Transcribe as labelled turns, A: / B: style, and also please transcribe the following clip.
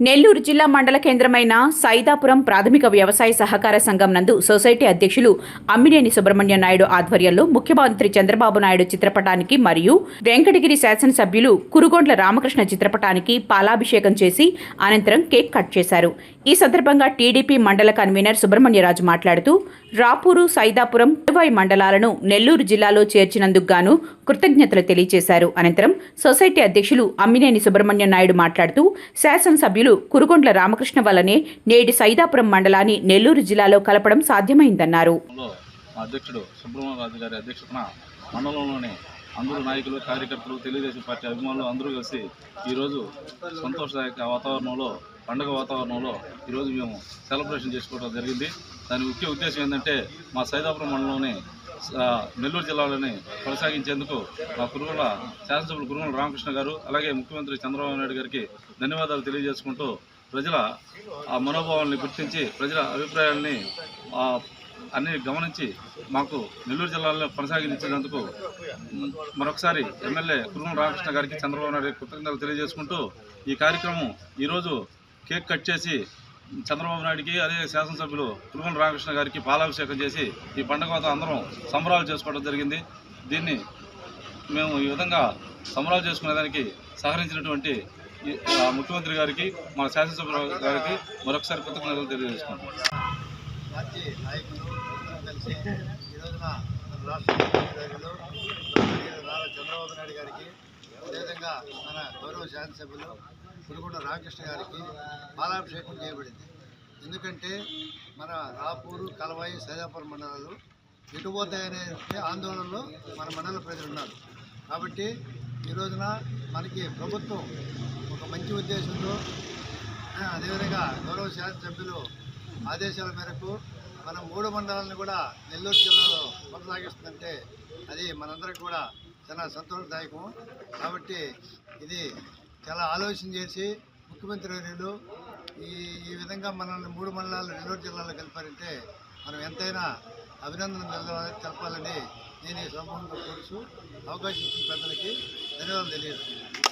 A: నెల్లూరు జిల్లా మండల కేంద్రమైన సైదాపురం ప్రాథమిక వ్యవసాయ సహకార సంఘం నందు సొసైటీ అధ్యక్షులు అమ్మినేని సుబ్రహ్మణ్యం నాయుడు ఆధ్వర్యంలో ముఖ్యమంత్రి చంద్రబాబు నాయుడు చిత్రపటానికి మరియు వెంకటగిరి శాసనసభ్యులు కురుగొండ్ల రామకృష్ణ చిత్రపటానికి పాలాభిషేకం చేసి అనంతరం కేక్ కట్ చేశారు. ఈ సందర్భంగా టీడీపీ మండల కన్వీనర్ సుబ్రహ్మణ్యరాజు మాట్లాడుతూ రాపూరు సైదాపురం తిరువాయి మండలాలను నెల్లూరు జిల్లాలో చేర్చినందుకు గాను కృతజ్ఞతలు తెలియజేశారు అనంతరం సొసైటీ అధ్యక్షులు అమ్మినేని సుబ్రహ్మణ్యం నాయుడు మాట్లాడుతూ శాసనసభ్యులు కురుగొండ్ల రామకృష్ణ వల్లనే నేటి సైదాపురం మండలాన్ని నెల్లూరు జిల్లాలో కలపడం సాధ్యమైందన్నారు.
B: మా అధ్యక్షుడు సుబ్రహ్మణ్యరాజు గారి అధ్యక్షతన మండలంలోని అందరూ నాయకులు కార్యకర్తలు తెలుగుదేశం పార్టీ అభిమానులు అందరూ కలిసి ఈరోజు సంతోషదాయక వాతావరణంలో పండుగ వాతావరణంలో ఈరోజు మేము సెలబ్రేషన్ చేసుకోవడం జరిగింది. దాని ముఖ్య ఉద్దేశం ఏంటంటే మా సైదాపురం మండలంలోని నెల్లూరు జిల్లాలోని కొనసాగించేందుకు మా కురుగుల శాసనసభ్యులు కురుగుల రామకృష్ణ గారు అలాగే ముఖ్యమంత్రి చంద్రబాబు నాయుడు గారికి ధన్యవాదాలు తెలియజేసుకుంటూ ప్రజల ఆ మనోభావాల్ని గుర్తించి ప్రజల అభిప్రాయాల్ని అన్ని గమనించి మాకు నెల్లూరు జిల్లాలో కొనసాగించినందుకు మరొకసారి ఎమ్మెల్యే కురుమల రామకృష్ణ గారికి చంద్రబాబు నాయుడు కృతజ్ఞతలు తెలియజేసుకుంటూ ఈ కార్యక్రమం ఈరోజు కేక్ కట్ చేసి చంద్రబాబు నాయుడికి అదే శాసనసభ్యులు కురుమల రామకృష్ణ గారికి పాలాభిషేకం చేసి ఈ పండుగ అందరం సంబరాలు చేసుకోవడం జరిగింది. దీన్ని మేము ఈ విధంగా సంబరాలు చేసుకునేదానికి సహకరించినటువంటి ముఖ్యమంత్రి గారికి మా శాసనసభ్యుల గారికి మరొకసారి కృతజ్ఞతలు తెలియజేసుకుంటాం
C: పార్టీ నాయకులు కలిసి ఈ రోజున రాష్ట్ర నారా చంద్రబాబు నాయుడు గారికి అదేవిధంగా మన గౌరవ శాసనసభ్యులు పులిగొండ రామకృష్ణ గారికి బాలాభిషేకం చేయబడింది. ఎందుకంటే మన రాపూరు కలవాయి సైదాపురం మండలాలు ఎటుపోతాయనే ఆందోళనలో మన మండల ప్రజలు ఉన్నారు. కాబట్టి ఈ రోజున మనకి ప్రభుత్వం ఒక మంచి ఉద్దేశంతో అదేవిధంగా గౌరవ శాసనసభ్యులు ఆదేశాల మేరకు మన మూడు మండలాలను కూడా నెల్లూరు జిల్లాలో కొనసాగిస్తుందంటే అది మనందరికి కూడా చాలా సంతోషదాయకం. కాబట్టి ఇది చాలా ఆలోచన చేసి ముఖ్యమంత్రి వర్యులు ఈ ఈ విధంగా మనల్ని మూడు మండలాలు నెల్లూరు జిల్లాలో కలిపారంటే మనం ఎంతైనా అభినందనలు తెలపాలని నేను ఈ సందర్భంగా కోరుచు అవకాశం ఇచ్చిన పెద్దలకి ధన్యవాదాలు తెలియజేస్తున్నాను.